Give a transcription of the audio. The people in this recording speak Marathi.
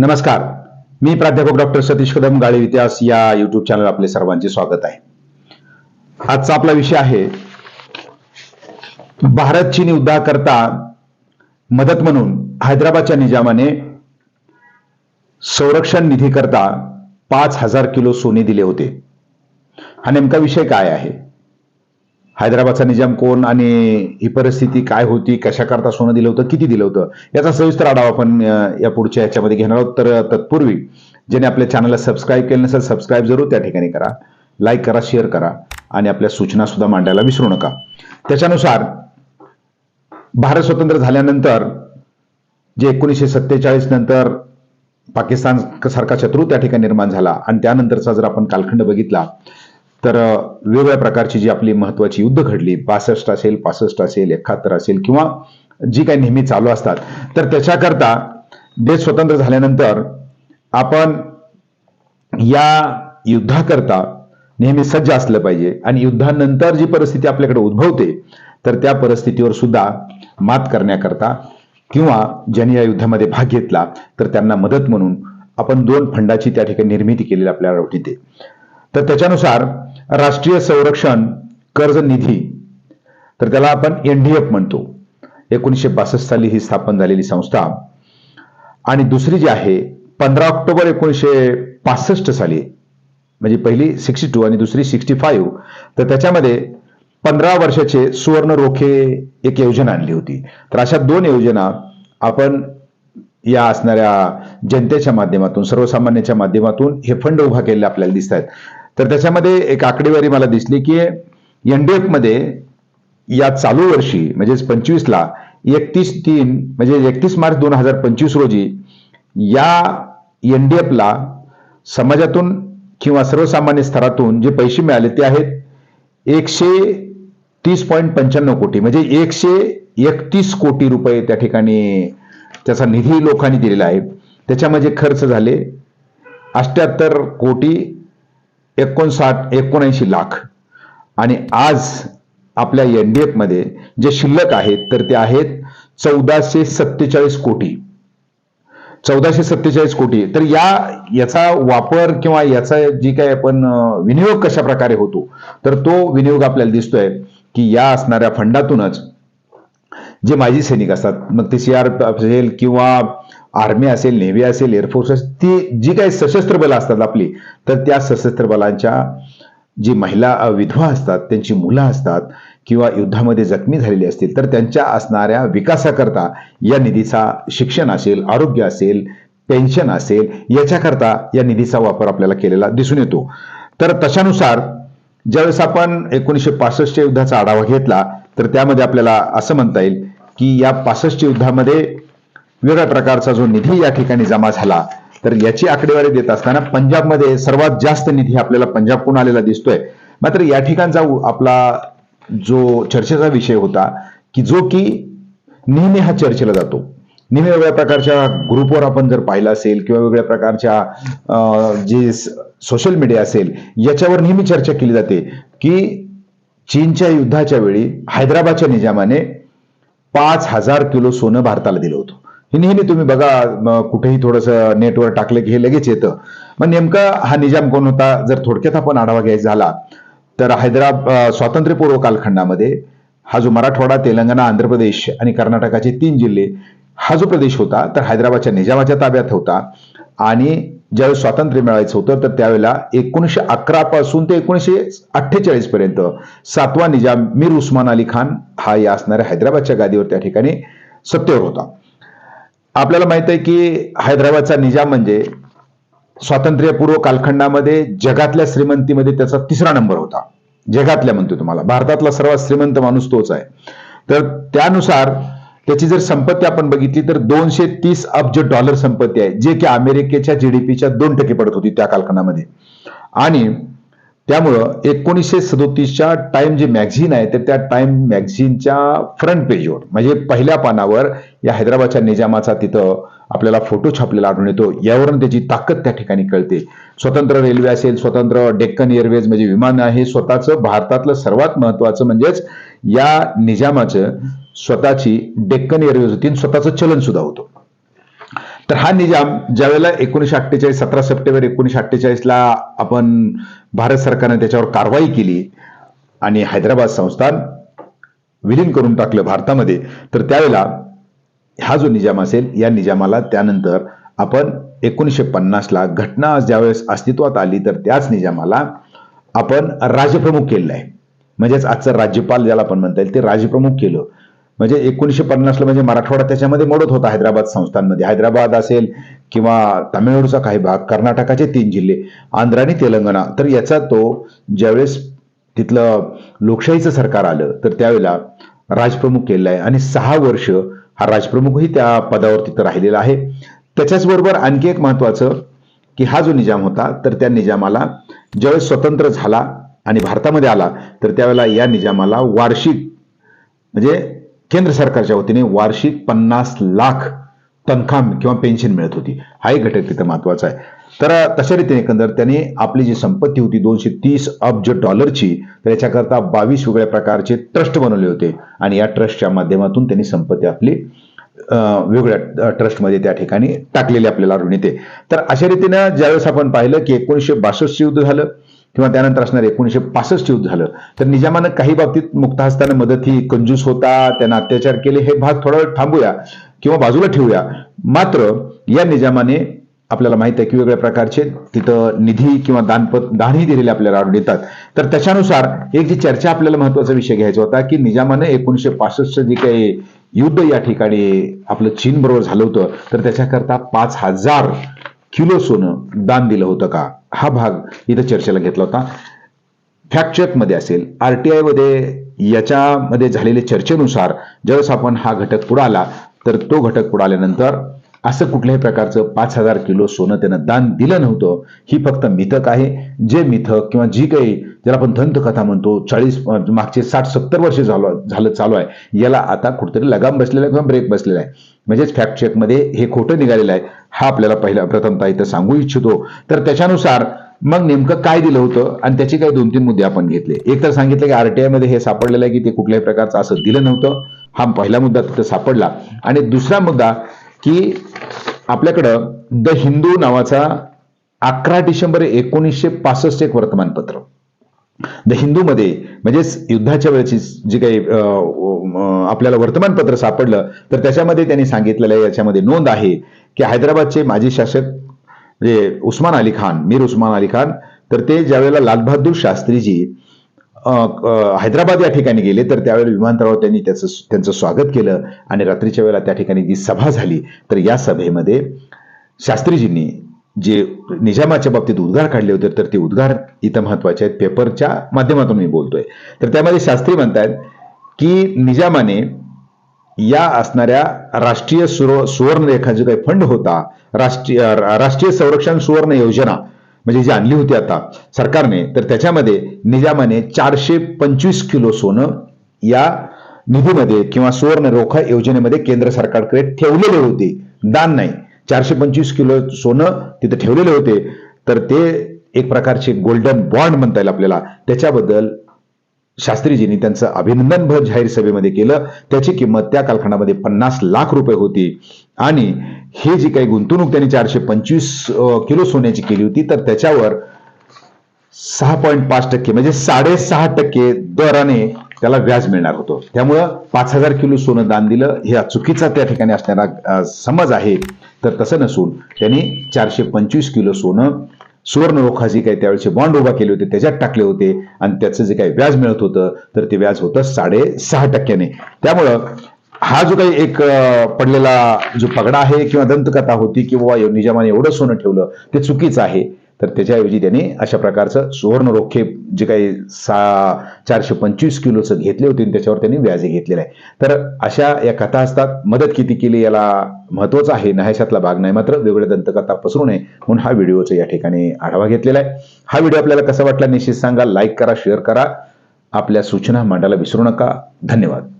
नमस्कार. मी प्राध्यापक डॉक्टर सतीश कदम गाळी इतिहास या युट्यूब चॅनल आपले सर्वांचे स्वागत आहे. आजचा आपला विषय आहे भारत चीन युद्धाकरता मदत म्हणून हैदराबादच्या निजामाने संरक्षण निधीकरता पाच हजार किलो सोने दिले होते. हा नेमका विषय काय आहे? हैदराबादचा निजाम कोण आणि ही परिस्थिती काय होती कशाकरता सोनं दिलं होतं किती दिलं होतं याचा सविस्तर आढावा आपण या पुढच्या याच्यामध्ये घेणार आहोत. तर तत्पूर्वी ज्याने आपल्या चॅनलला सबस्क्राईब केलं नसेल सबस्क्राईब जरूर त्या ठिकाणी करा. लाईक करा शेअर करा आणि आपल्या सूचना सुद्धा मांडायला विसरू नका. त्याच्यानुसार भारत स्वतंत्र झाल्यानंतर जे एकोणीसशे सत्तेचाळीस नंतर पाकिस्तान सारखा शत्रू त्या ठिकाणी निर्माण झाला आणि त्यानंतरचा जर आपण कालखंड बघितला तर वेगवेगळ्या प्रकारची जी आपली महत्वाची युद्ध घडली बासष्ट असेल पासष्ट असेल एकाहत्तर असेल किंवा जी काही नेहमी चालू असतात तर त्याच्याकरता देश स्वतंत्र झाल्यानंतर आपण या युद्धाकरता नेहमी सज्ज असलं पाहिजे आणि युद्धानंतर जी परिस्थिती आपल्याकडे उद्भवते तर त्या परिस्थितीवर सुद्धा मात करण्याकरता किंवा ज्यांनी या युद्धामध्ये भाग घेतला तर त्यांना मदत म्हणून आपण दोन फंडाची त्या ठिकाणी निर्मिती केलेली आपल्याला आढळते तर त्याच्यानुसार राष्ट्रीय संरक्षण कर्ज निधी तर त्याला आपण एनडीएफ म्हणतो. एकोणीसशे बासष्ट साली ही स्थापन झालेली संस्था. आणि दुसरी जी आहे पंधरा ऑक्टोबर एकोणीसशे पासष्ट साली म्हणजे पहिली सिक्स्टी टू आणि दुसरी सिक्स्टी फाईव्ह तर त्याच्यामध्ये पंधरा वर्षाचे सुवर्ण रोखे एक योजना आणली होती. तर अशा दोन योजना आपण या असणाऱ्या जनतेच्या माध्यमातून सर्वसामान्याच्या माध्यमातून हे फंड उभा केलेले आपल्याला दिसत आहेत तर त्याच्यामध्ये एक आकडेवारी मला दिसली की एनडीएफमध्ये या चालू वर्षी म्हणजेच पंचवीसला एकतीस तीन म्हणजे एकतीस मार्च दोन हजार पंचवीस रोजी या एनडीएफला समाजातून किंवा सर्वसामान्य स्तरातून जे पैसे मिळाले ते आहेत एकशे तीस पॉईंट पंच्याण्णव कोटी म्हणजे एकशे एकतीस कोटी रुपये त्या ठिकाणी त्याचा निधी लोकांनी दिलेला आहे. त्याच्यामध्ये खर्च झाले अष्ट्याहत्तर कोटी एकोणसाठ एकोणऐंशी लाख. आणि आज आपल्या एन डी एफमध्ये जे शिल्लक आहेत तर ते आहेत चौदाशे सत्तेचाळीस कोटी. चौदाशे सत्तेचाळीस कोटी. तर या याचा वापर किंवा याचा जी काही आपण विनियोग कशा प्रकारे होतो तर तो विनियोग आपल्याला दिसतोय की या असणाऱ्या फंडातूनच जे माजी सैनिक असतात मग ते सीआरपीएफ असेल किंवा आर्मी असेल नेव्ही असेल एअरफोर्स असेल ती जी काही सशस्त्र बलं असतात आपली तर त्या सशस्त्र बलांच्या जी महिला विधवा असतात त्यांची मुलं असतात किंवा युद्धामध्ये जखमी झालेली असतील तर त्यांच्या असणाऱ्या विकासाकरता या निधीचा शिक्षण असेल आरोग्य असेल पेन्शन असेल याच्याकरता या निधीचा वापर आपल्याला केलेला दिसून येतो. तर तशानुसार ज्यावेळेस आपण एकोणीसशे पासष्टच्या युद्धाचा आढावा घेतला तर त्यामध्ये आपल्याला असं म्हणता येईल की या पासष्ट युद्धामध्ये वेगळ्या प्रकारचा जो निधी या ठिकाणी जमा झाला तर याची आकडेवारी देत असताना पंजाबमध्ये सर्वात जास्त निधी आपल्याला पंजाबकडून आलेला दिसतोय. मात्र या ठिकाणचा आपला जो चर्चेचा विषय होता की जो की नेहमी हा चर्चेला जातो. नेहमी वेगळ्या प्रकारच्या ग्रुपवर आपण जर पाहिलं असेल किंवा वेगळ्या प्रकारच्या अं, जे सोशल मीडिया असेल याच्यावर नेहमी चर्चा केली जाते की चीनच्या युद्धाच्या वेळी हैदराबादच्या निजामाने पाच हजार किलो सोनं भारताला दिलं होतं. नेहमी तुम्ही बघा कुठेही थोडंसं नेटवर टाकलं की हे लगेच येतं. मग नेमका हा निजाम कोण होता? जर थोडक्यात आपण आढावा घ्यायचा झाला तर हैदराबाद स्वातंत्र्यपूर्व कालखंडामध्ये हा जो मराठवाडा तेलंगणा आंध्र प्रदेश आणि कर्नाटकाचे तीन जिल्हे हा जो प्रदेश होता तर हैदराबादच्या निजामाच्या ताब्यात होता. आणि ज्यावेळेस स्वातंत्र्य मिळायचं होतं तर त्यावेळेला एकोणीसशे अकरा पासून ते एकोणीसशे अठ्ठेचाळीस पर्यंत सातवा निजाम मीर उस्मान अली खान हा या असणाऱ्या हैदराबादच्या गादीवर त्या ठिकाणी सत्तेवर होता. आपल्याला माहीत आहे की हैदराबादचा निजाम म्हणजे स्वातंत्र्यपूर्व कालखंडामध्ये जगातल्या श्रीमंतीमध्ये त्याचा तिसरा नंबर होता. जगातल्या म्हणतो तुम्हाला. भारतातला सर्वात श्रीमंत माणूस तोच आहे. तर त्यानुसार त्याची जर संपत्ती आपण बघितली तर दोनशे तीस अब्ज डॉलर संपत्ती आहे जे की अमेरिकेच्या जीडीपीच्या दोन टक्के पडत होती त्या कालखंडामध्ये. आणि त्यामुळं एकोणीसशे सदोतीसच्या टाइम जे मॅगझिन आहे तर त्या टाइम मॅगझिनच्या फ्रंट पेजवर म्हणजे पहिल्या पानावर या हैदराबादच्या निजामाचा तिथं आपल्याला फोटो छापलेला आढळून येतो. यावरून त्याची ताकद त्या ठिकाणी कळते. स्वतंत्र रेल्वे असेल स्वतंत्र डेक्कन एअरवेज म्हणजे विमान आहे स्वतःचं भारतातलं सर्वात महत्वाचं म्हणजेच या निजामाचं स्वतःची डेक्कन एअरवेज होती स्वतःचं चलन सुद्धा होतं. तर हा निजाम ज्यावेळेला एकोणीशे अठ्ठेचाळीस सतरा सप्टेंबर एकोणीशे अठ्ठेचाळीसला आपण भारत सरकारने त्याच्यावर कारवाई केली आणि हैदराबाद संस्थान विलीन करून टाकलं भारतामध्ये तर त्यावेळेला हा जो निजाम असेल या निजामाला त्यानंतर आपण एकोणीसशे पन्नासला घटना ज्यावेळेस अस्तित्वात आली तर त्याच निजामाला आपण राजप्रमुख केलेलं आहे. म्हणजेच आजचं राज्यपाल ज्याला आपण म्हणता येईल ते राजप्रमुख केलं. म्हणजे एकोणीसशे पन्नासला म्हणजे मराठवाडा त्याच्यामध्ये मोडत होता हैदराबाद संस्थांमध्ये हैदराबाद असेल किंवा तामिळनाडूचा काही भाग कर्नाटकाचे तीन जिल्हे आंध्र आणि तेलंगणा. तर याचा तो ज्यावेळेस तिथलं लोकशाहीचं सरकार आलं तर त्यावेळेला राजप्रमुख केलेला आहे. आणि सहा वर्ष हा राजप्रमुखही त्या पदावर तिथं राहिलेला आहे. त्याच्याचबरोबर आणखी एक महत्वाचं की हा जो निजाम होता तर त्या निजामाला ज्यावेळेस स्वतंत्र झाला आणि भारतामध्ये आला तर त्यावेळेला या निजामाला वार्षिक म्हणजे केंद्र सरकारच्या वतीने वार्षिक पन्नास लाख तनखा किंवा पेन्शन मिळत होती. हा एक घटक तिथं महत्त्वाचा आहे. तर तशा रीतीने एकंदर त्याने आपली जी संपत्ती होती दोनशे तीस अब्ज डॉलरची तर याच्याकरता बावीस वेगळ्या प्रकारचे ट्रस्ट बनवले होते. आणि या ट्रस्टच्या माध्यमातून त्यांनी संपत्ती आपली वेगळ्या ट्रस्टमध्ये त्या ठिकाणी टाकलेली आपल्याला आढळून येते. तर अशा रीतीनं ज्यावेळेस आपण पाहिलं की एकोणीसशे बासष्ट युद्ध झालं किंवा त्यानंतर असणार एकोणीसशे पासष्ट युद्ध झालं तर निजामानं काही बाबतीत मुक्त हस्ताने मदत ही कंजूस होता त्यांना अत्याचार केले हे भाग थोडा वेळ थांबूया. किंवा बाजूला ठेवूया. मात्र या निजामाने आपल्याला माहीत आहे की वेगवेगळ्या प्रकारचे तिथं निधी किंवा दानपत दानही दिलेले आपल्याला आढळून येतात. तर त्याच्यानुसार एक जी चर्चा आपल्याला महत्त्वाचा विषय घ्यायचा होता की निजामाने एकोणीसशे पासष्ट जे काही युद्ध या ठिकाणी आपलं चीन बरोबर झालं होतं तर त्याच्याकरता पाच हजार किलो सोनं दान दिलं होतं का? हा भाग इथं चर्चेला घेतला होता. फॅक्टमध्ये असेल आरटीआयमध्ये याच्यामध्ये झालेल्या चर्चेनुसार ज्यावेळेस आपण हा घटक पुढे आला. तर तो घटक पुढाल्यानंतर असं कुठल्याही प्रकारचं पाच हजार किलो सोनं त्यानं दान दिलं नव्हतं. ही फक्त मिथक आहे. जे मिथक किंवा जी काही ज्याला आपण दंतकथा म्हणतो चाळीस मागचे साठ सत्तर वर्ष झालं झालं चालू आहे याला आता कुठेतरी लगाम बसलेला आहे किंवा ब्रेक बसलेला आहे. म्हणजेच फॅक्ट चेकमध्ये हे खोटं निघालेलं आहे हा आपल्याला पहिला प्रथमतः इथं सांगू इच्छितो. तर त्याच्यानुसार मग नेमकं काय दिलं होतं आणि त्याचे काही दोन तीन मुद्दे आपण घेतले. एक तर सांगितलं की आरटीआयमध्ये हे सापडलेलं आहे की ते कुठल्याही प्रकारचं असं दिलं नव्हतं. हा पहिला मुद्दा तिथं सापडला. आणि दुसरा मुद्दा की आपल्याकडं द हिंदू नावाचा अकरा डिसेंबर एकोणीसशे पासष्ट एक वर्तमानपत्र. द हिंदूमध्ये म्हणजेच युद्धाच्या वेळेची जी काही आपल्याला वर्तमानपत्र सापडलं तर त्याच्यामध्ये त्यांनी सांगितलेलं याच्यामध्ये नोंद आहे की हैदराबादचे माजी शासक म्हणजे उस्मान अली खान मीर उस्मान अली खान तर ते ज्यावेळेला लालबहादूर शास्त्रीजी हैदराबाद या ठिकाणी गेले तर त्यावेळी विमानतळावर त्यांनी त्याचं त्यांचं स्वागत केलं आणि रात्रीच्या वेळेला त्या ठिकाणी जी सभा झाली तर या सभेमध्ये शास्त्रीजींनी जे निजामाच्या बाबतीत उद्गार काढले होते तर ते उद्गार इथं महत्त्वाचे आहेत. पेपरच्या माध्यमातून मी बोलतोय. तर त्यामध्ये शास्त्री म्हणतायत की निजामाने या असणाऱ्या राष्ट्रीय सुर सुवर्णरेखा जो काही फंड होता राष्ट्रीय राष्ट्रीय संरक्षण सुवर्ण योजना म्हणजे जी आणली होती आता सरकारने तर त्याच्यामध्ये निजामाने चारशे पंचवीस किलो सोनं या निधीमध्ये किंवा सुवर्ण रोखा योजनेमध्ये केंद्र सरकारकडे ठेवलेले होते. दान नाही. चारशे पंचवीस किलो सोनं तिथे ठेवलेले होते. तर ते एक प्रकारचे गोल्डन बॉन्ड म्हणता येईल आपल्याला. त्याच्याबद्दल शास्त्रीजींनी त्यांचं अभिनंदनभर जाहीर सभेमध्ये केलं. त्याची किंमत त्या कालखंडामध्ये पन्नास लाख रुपये होती. आणि हे जी काही गुंतवणूक त्यांनी चारशे पंचवीस किलो सोन्याची केली होती तर त्याच्यावर सहा पॉईंट पाच टक्के म्हणजे साडेसहा टक्के दराने त्याला व्याज मिळणार होतं. त्यामुळं पाच हजार किलो सोनं दान दिलं. हे चुकीचा त्या ठिकाणी असणारा समज आहे. तर तसं नसून त्यांनी चारशे पंचवीस किलो सोनं सुवर्ण रोखा जी काही त्यावेळेचे बॉन्ड उभा केले होते त्याच्यात टाकले होते आणि त्याचं जे काही व्याज मिळत होतं तर ते व्याज होतं साडेसहा टक्क्याने. त्यामुळं हा जो काही एक पडलेला जो पगडा आहे किंवा दंतकथा होती किंवा निजामाने एवढं सोनं ठेवलं ते चुकीचं आहे. तर त्याच्याऐवजी त्यांनी अशा प्रकारचं सुवर्ण रोखे जे काही सा चारशे पंचवीस किलोचं घेतले होते आणि त्याच्यावर त्यांनी व्याज घेतलेलं आहे. तर अशा या कथा असतात. मदत किती केली याला महत्वाचं आहे. नाहशातला भाग नाही मात्र. वेगवेगळ्या दंतकथा पसरू नये म्हणून हा व्हिडिओचा या ठिकाणी आढावा घेतलेला आहे. हा व्हिडिओ आपल्याला कसा वाटला निश्चित सांगा. लाईक करा शेअर करा. आपल्या सूचना मांडायला विसरू नका. धन्यवाद.